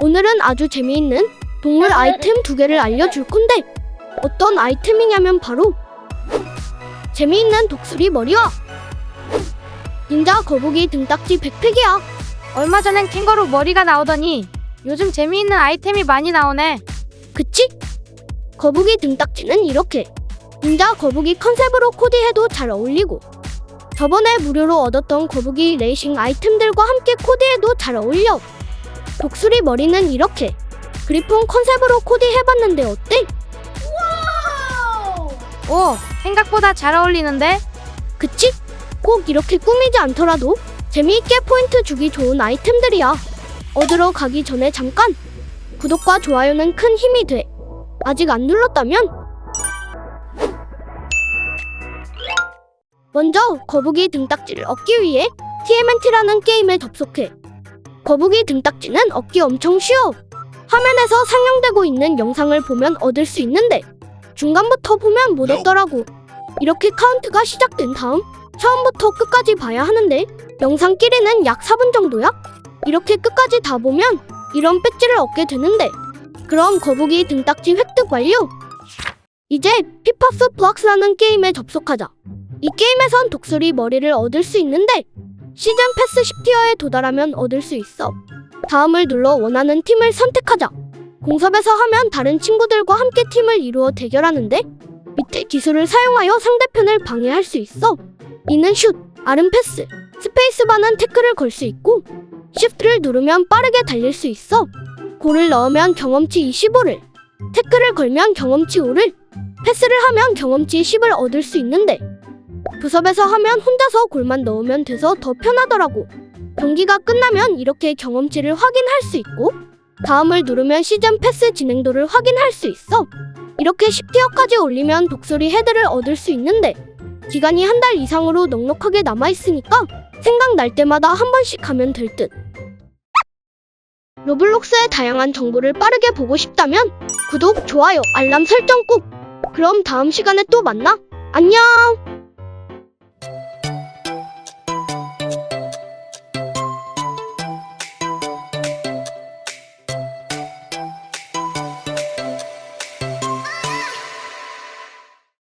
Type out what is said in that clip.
오늘은 아주 재미있는 동물 아이템 두 개를 알려줄 건데 어떤 아이템이냐면 바로 재미있는 독수리 머리와 닌자 거북이 등딱지 백팩이야. 얼마 전엔 캥거루 머리가 나오더니 요즘 재미있는 아이템이 많이 나오네. 그치? 거북이 등딱지는 이렇게 닌자 거북이 컨셉으로 코디해도 잘 어울리고 저번에 무료로 얻었던 거북이 레이싱 아이템들과 함께 코디해도 잘 어울려 독수리 머리는 이렇게. 그리폰 컨셉으로 코디해봤는데 어때? 오, 생각보다 잘 어울리는데? 그치? 꼭 이렇게 꾸미지 않더라도 재미있게 포인트 주기 좋은 아이템들이야. 얻으러 가기 전에 잠깐. 구독과 좋아요는 큰 힘이 돼. 아직 안 눌렀다면? 먼저 거북이 등딱지를 얻기 위해 TMNT라는 게임에 접속해 거북이 등딱지는 얻기 엄청 쉬워 화면에서 상영되고 있는 영상을 보면 얻을 수 있는데 중간부터 보면 못 얻더라고 이렇게 카운트가 시작된 다음 처음부터 끝까지 봐야 하는데 영상 길이는 약 4분 정도야? 이렇게 끝까지 다 보면 이런 배지를 얻게 되는데 그럼 거북이 등딱지 획득 완료! 이제 피파스 플락스라는 게임에 접속하자. 이 게임에선 독수리 머리를 얻을 수 있는데 시즌 패스 10티어에 도달하면 얻을 수 있어. 다음을 눌러 원하는 팀을 선택하자. 공섭에서 하면 다른 친구들과 함께 팀을 이루어 대결하는데 밑에 기술을 사용하여 상대편을 방해할 수 있어. 이는 슛, 아름 패스, 스페이스바는 태클을 걸 수 있고 시프트를 누르면 빠르게 달릴 수 있어. 골을 넣으면 경험치 25를, 태클을 걸면 경험치 5를, 패스를 하면 경험치 10을 얻을 수 있는데 부섭에서 하면 혼자서 골만 넣으면 돼서 더 편하더라고. 경기가 끝나면 이렇게 경험치를 확인할 수 있고 다음을 누르면 시즌 패스 진행도를 확인할 수 있어. 이렇게 10티어까지 올리면 독수리 헤드를 얻을 수 있는데 기간이 한 달 이상으로 넉넉하게 남아있으니까 생각날 때마다 한 번씩 하면 될 듯. 로블록스의 다양한 정보를 빠르게 보고 싶다면 구독, 좋아요, 알람 설정 꾹! 그럼 다음 시간에 또 만나! 안녕!